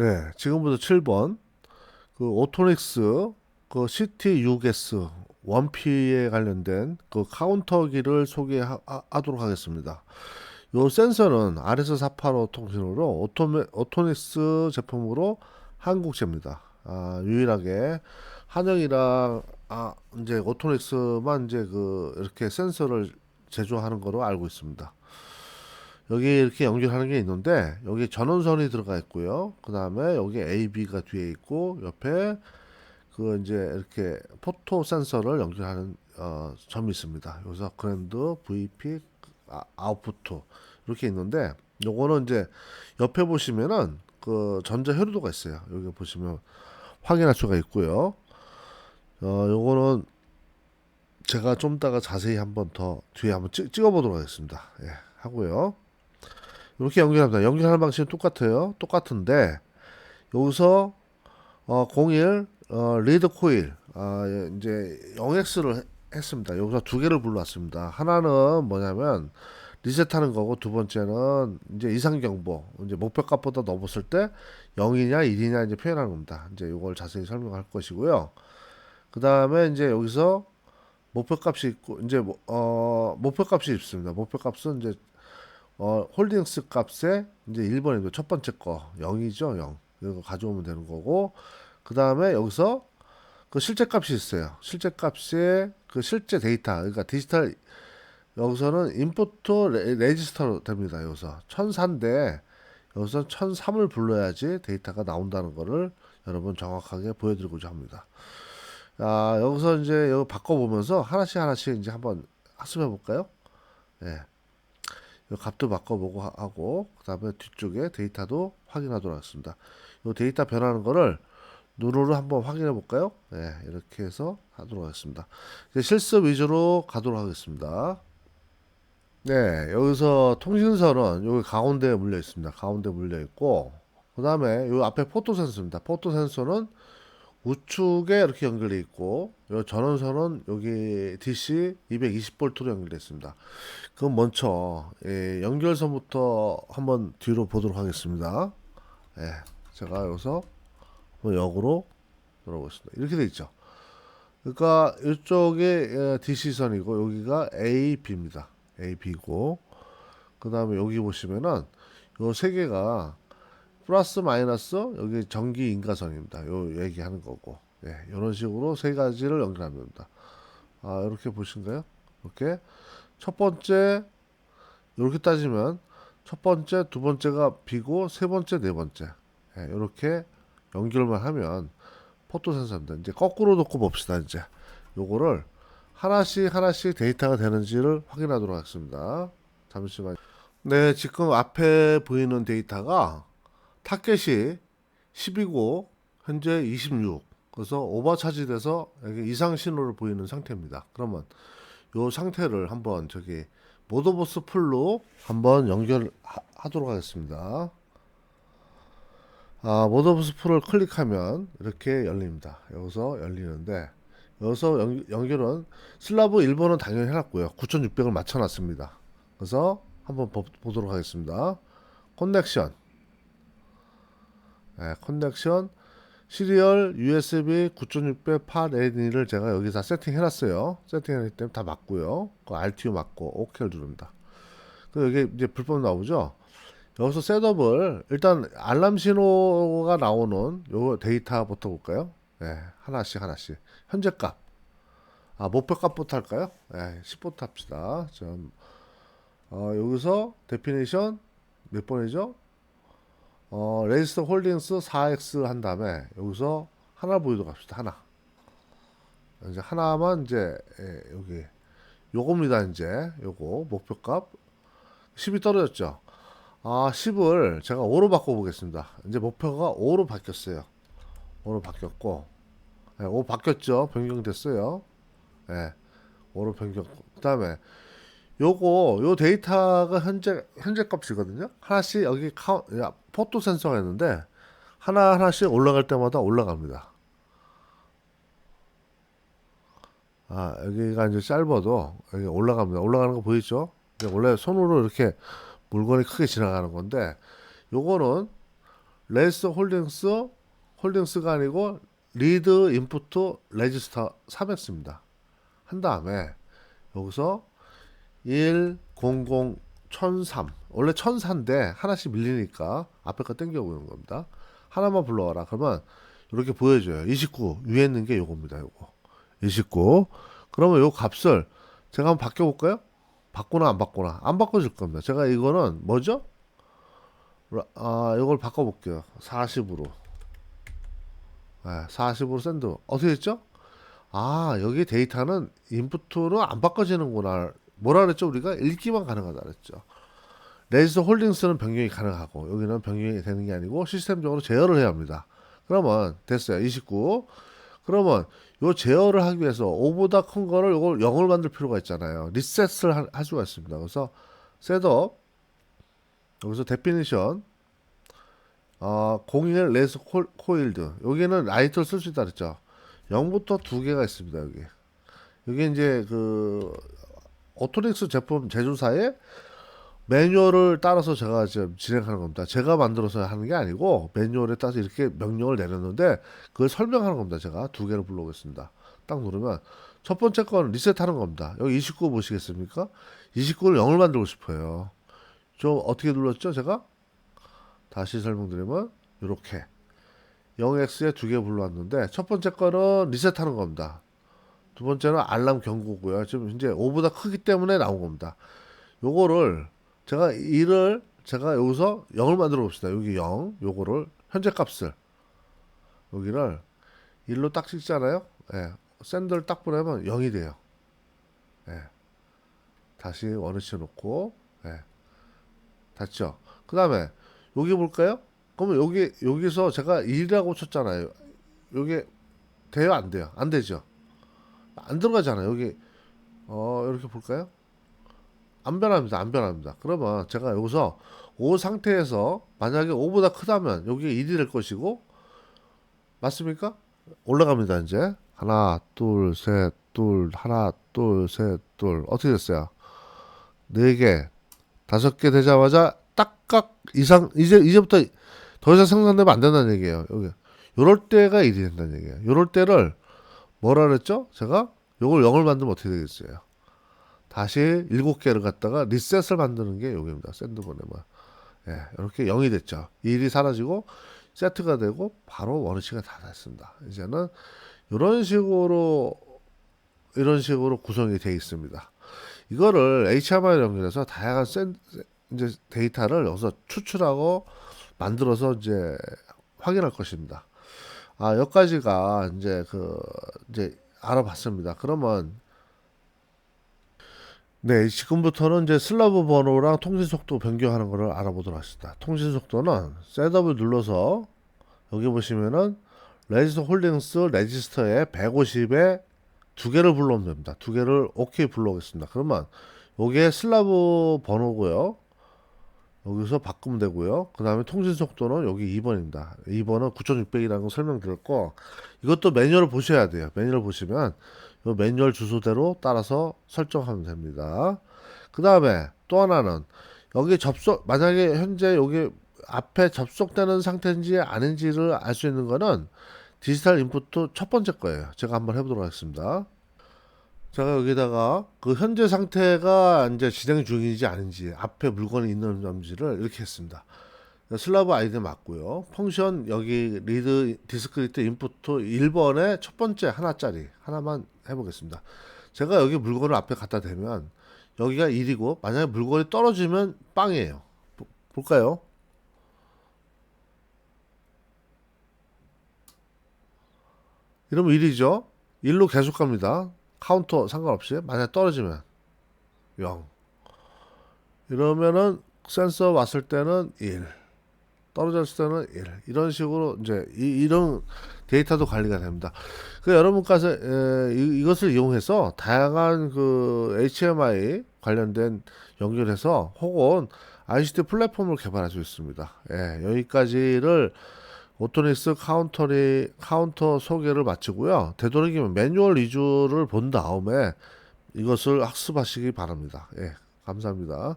네, 지금부터 7번 그 오토닉스 그 CT6S 원피에 관련된 그 카운터기를 소개하도록 하겠습니다. 요 센서는 RS485 통신으로 오토메, 오토닉스 제품으로 한국제입니다. 아, 유일하게 한영이랑 아, 이제 오토닉스만 이제 그 이렇게 센서를 제조하는 거로 알고 있습니다. 여기 이렇게 연결하는 게 있는데 여기 전원선이 들어가 있고요. 그 다음에 여기 AB가 뒤에 있고 옆에 그 이제 이렇게 포토 센서를 연결하는 어, 점이 있습니다. 여기서 그랜드, VP, 아, 아웃푸트 이렇게 있는데 요거는 이제 옆에 보시면은 그 전자 회로도가 있어요. 여기 보시면 확인할 수가 있고요. 어, 요거는 제가 좀 이따가 자세히 한번 더 뒤에 한번 찍, 찍어보도록 하겠습니다. 예, 하고요. 이렇게 연결합니다. 연결하는 방식은 똑같아요. 똑같은데 여기서 어, 01 어, 리드 코일 아, 예, 이제 0X를 했습니다. 여기서 두 개를 불러왔습니다. 하나는 뭐냐면 리셋하는 거고 두 번째는 이제 이상 경보 이제 목표 값보다 넘었을 때 0이냐 1이냐 이제 표현하는 겁니다. 이제 이걸 자세히 설명할 것이고요. 그 다음에 이제 여기서 목표 값이 있고 이제 뭐- 어 목표 값이 있습니다. 목표 값은 이제 어 홀딩스 값에 이제 1번이고 첫 번째 거 0이죠 0 이거 가져오면 되는 거고 그 다음에 여기서 그 실제 값이 있어요. 실제 값에 그 실제 데이터 그러니까 디지털 여기서는 레, 레지스터로 됩니다. 여기서 1004인데 여기서 1003을 불러야지 데이터가 나온다는 거를 여러분 정확하게 보여드리고자 합니다. 아, 여기서 이제 여기 바꿔보면서 하나씩 하나씩 이제 한번 학습해 볼까요? 예. 이 값도 바꿔보고 하- 하고 그 다음에 뒤쪽에 데이터도 확인하도록 하겠습니다. 이 데이터 변하는 거를 눈으로 한번 확인해 볼까요? 예, 이렇게 해서 하도록 하겠습니다. 이제 실습 위주로 가도록 하겠습니다. 네, 여기서 통신선은 여기 가운데에 물려 있습니다. 가운데 물려 있고 그 다음에 요 앞에 포토 센서입니다. 포토 센서는 우측에 이렇게 연결돼 있고 요 전원선은 여기 DC 220V로 연결돼 있습니다. 그럼 먼저 예, 연결선부터 한번 뒤로 보도록 하겠습니다. 예, 제가 여기서 역으로 돌아보겠습니다. 이렇게 돼 있죠. 그러니까 이쪽에 DC선이고 여기가 AB입니다. AB고 그 다음에 여기 보시면은 요 세 개가 플러스 마이너스 여기 전기 인가선입니다. 요 얘기하는 거고 예, 이런 식으로 세 가지를 연결하면 됩니다. 아 이렇게 보신가요? 이렇게 첫 번째 이렇게 따지면 첫 번째 두 번째가 B고 세 번째 네 번째 예, 이렇게 연결만 하면 포토 센서입니다. 이제 거꾸로 놓고 봅시다. 이제 요거를 하나씩 하나씩 데이터가 되는지를 확인하도록 하겠습니다. 잠시만. 네, 지금 앞에 보이는 데이터가 타켓이 10이고 현재 26. 그래서 오버 차지돼서 이상 신호를 보이는 상태입니다. 그러면 요 상태를 한번 저기 모더버스 풀로 한번 연결하도록 하겠습니다. 아, 모더버스 풀을 클릭하면 이렇게 열립니다. 여기서 열리는데 여기서 연, 연결은 슬라브 1번은 당연히 해놨고요. 9600을 맞춰놨습니다. 그래서 한번 보, 보도록 하겠습니다. 커넥션 네, 커넥션 시리얼 USB 9600 8N을 제가 여기서 세팅해놨어요. 세팅해놨기 때문에 다 맞고요. 그 RTU 맞고 OK를 누릅니다. 그 여기 이제 불법 나오죠. 여기서 셋업을 일단 알람 신호가 나오는 요 데이터부터 볼까요? 네, 하나씩 하나씩 현재 값. 아 목표 값부터 할까요? 네, 10부터 합시다. 좀 어, 여기서 데피니션 몇 번이죠? 어, 레지스터 홀딩스 4x 한 다음에 여기서 하나 보이도록 합시다. 하나. 이제 하나만 이제 예, 여기 요겁니다. 이제 요거 목표값 10이 떨어졌죠. 아 10을 제가 5로 바꿔 보겠습니다. 이제 목표가 5로 바뀌었어요. 5로 바뀌었고 예, 5 바뀌었죠. 변경됐어요. 예, 5로 변경. 그다음에 요거 요 데이터가 현재 현재 값이거든요. 하나씩 여기 카운 야, 포토 센서가 있는데 하나 하나씩 올라갈 때마다 올라갑니다. 아 여기가 이제 짧아도 여기 올라갑니다. 올라가는 거 보이죠? 원래 손으로 이렇게 물건이 크게 지나가는 건데 요거는 레지스터 홀딩스 홀딩스가 아니고 리드 인풋 레지스터 3x입니다. 한 다음에 여기서 1, 0, 0, 1003 원래 1004인데 하나씩 밀리니까 앞에 거 땡겨보는 겁니다. 하나만 불러와라. 그러면 이렇게 보여줘요. 29 위에 있는 게 요겁니다. 요거 29 그러면 요 값을 제가 한번 바꿔볼까요? 바꾸나 안 바꾸나 안 바꿔줄 겁니다. 제가 이거는 뭐죠? 아 이걸 바꿔볼게요. 40으로 네, 40으로 샌드 어떻게 됐죠? 아 여기 데이터는 인풋으로 안 바꿔지는구나 뭐라 그랬죠 우리가 읽기만 가능하다 그랬죠 레지스터 홀딩스는 변경이 가능하고 여기는 변경이 되는 게 아니고 시스템적으로 제어를 해야 합니다. 그러면 됐어요. 29 그러면 요 제어를 하기 위해서 5보다 큰 거를 이걸 0을 만들 필요가 있잖아요. 리셋을 하- 할 수가 있습니다. 그래서 셋업 여기서 데피니션 어, 01 레스 콜, 코일드. 여기는 라이트를 쓸 수 있다 그랬죠. 0부터 두 개가 있습니다 여기. 여기 이제 그 오토닉스 제품 제조사의 매뉴얼을 따라서 제가 지금 진행하는 겁니다. 제가 만들어서 하는 게 아니고 매뉴얼에 따라서 이렇게 명령을 내렸는데 그걸 설명하는 겁니다. 제가 두 개를 불러오겠습니다. 딱 누르면 첫 번째 건 리셋하는 겁니다. 여기 29 보시겠습니까? 29를 0을 만들고 싶어요. 좀 어떻게 눌렀죠? 제가 다시 설명드리면 이렇게 0x에 두 개 불러왔는데 첫 번째 거는 리셋하는 겁니다. 두 번째는 알람 경고고요. 지금 이제 5보다 크기 때문에 나온 겁니다. 요거를 제가 1을 제가 여기서 0을 만들어 봅시다. 여기 0, 요거를 현재 값을 여기를 1로 딱 찍잖아요. 예. 샌드를 딱 보내면 0이 돼요. 예. 다시 원위치 놓고 예. 됐죠. 그 다음에 여기 볼까요? 그러면 여기 여기서 제가 1이라고 쳤잖아요. 여기 돼요 안 돼요? 안 되죠. 안 들어가잖아요. 여기 어 이렇게 볼까요? 안 변합니다. 안 변합니다. 그러면 제가 여기서 5 상태에서 만약에 5보다 크다면 여기 1이 될 것이고 맞습니까? 올라갑니다. 이제 하나, 둘, 셋, 둘, 하나, 둘, 셋, 둘 어떻게 됐어요? 네 개, 다섯 개 되자마자 딱각 이상 이제 이제부터 더 이상 생산되면 안 된다는 얘기예요. 여기 요럴 때가 1이 된다는 얘기예요. 요럴 때를 뭐라 그랬죠? 제가 요걸 0을 만들면 어떻게 되겠어요? 다시 7개를 갖다가 리셋을 만드는 게 여기입니다. 샌드 보내면. 예, 이렇게 0이 됐죠. 1이 사라지고 세트가 되고 바로 원위치가 다 됐습니다. 이제는 이런 식으로 이런 식으로 구성이 되어 있습니다. 이거를 HMI 연결해서 다양한 센, 이제 데이터를 여기서 추출하고 만들어서 이제 확인할 것입니다. 아, 여기까지가 이제 그 이제 알아봤습니다. 그러면 네, 지금부터는 이제 슬라브 번호랑 통신 속도 변경하는 거를 알아보도록 하겠습니다. 통신 속도는 셋업을 눌러서 여기 보시면은 레지스터 홀딩스 레지스터에 150에 두 개를 불러오면 됩니다. 두 개를 오케이 불러오겠습니다. 그러면 요게 슬라브 번호고요. 여기서 바꾸면 되고요. 그 다음에 통신 속도는 여기 2번입니다. 2번은 9600이라는 거 설명드렸고 이것도 매뉴얼을 보셔야 돼요. 매뉴얼 보시면 이 매뉴얼 주소대로 따라서 설정하면 됩니다. 그 다음에 또 하나는 여기 접속 만약에 현재 여기 앞에 접속되는 상태인지 아닌지를 알 수 있는 거는 디지털 인풋 첫 번째 거예요. 제가 한번 해보도록 하겠습니다. 제가 여기다가 그 현재 상태가 이제 진행 중인지 아닌지 앞에 물건이 있는 점지를 이렇게 했습니다. 슬라브 아이디 맞고요. 펑션 여기 리드 디스크리트 인풋 1번에 첫 번째 하나짜리 하나만 해보겠습니다. 제가 여기 물건을 앞에 갖다 대면 여기가 1이고 만약에 물건이 떨어지면 빵이에요. 보- 볼까요? 이러면 1이죠. 1로 계속 갑니다. 카운터 상관없이 만약 떨어지면 0. 이러면은 센서 왔을 때는 1. 떨어졌을 때는 1. 이런 식으로 이제 이, 런 데이터도 관리가 됩니다. 그 여러분께서 에, 이, 이것을 이용해서 다양한 그 HMI 관련된 연결해서 혹은 ICT 플랫폼을 개발할 수 있습니다. 예, 여기까지를 오토닉스 카운터리 카운터 소개를 마치고요. 되도록이면 매뉴얼 위주를 본 다음에 이것을 학습하시기 바랍니다. 예, 감사합니다.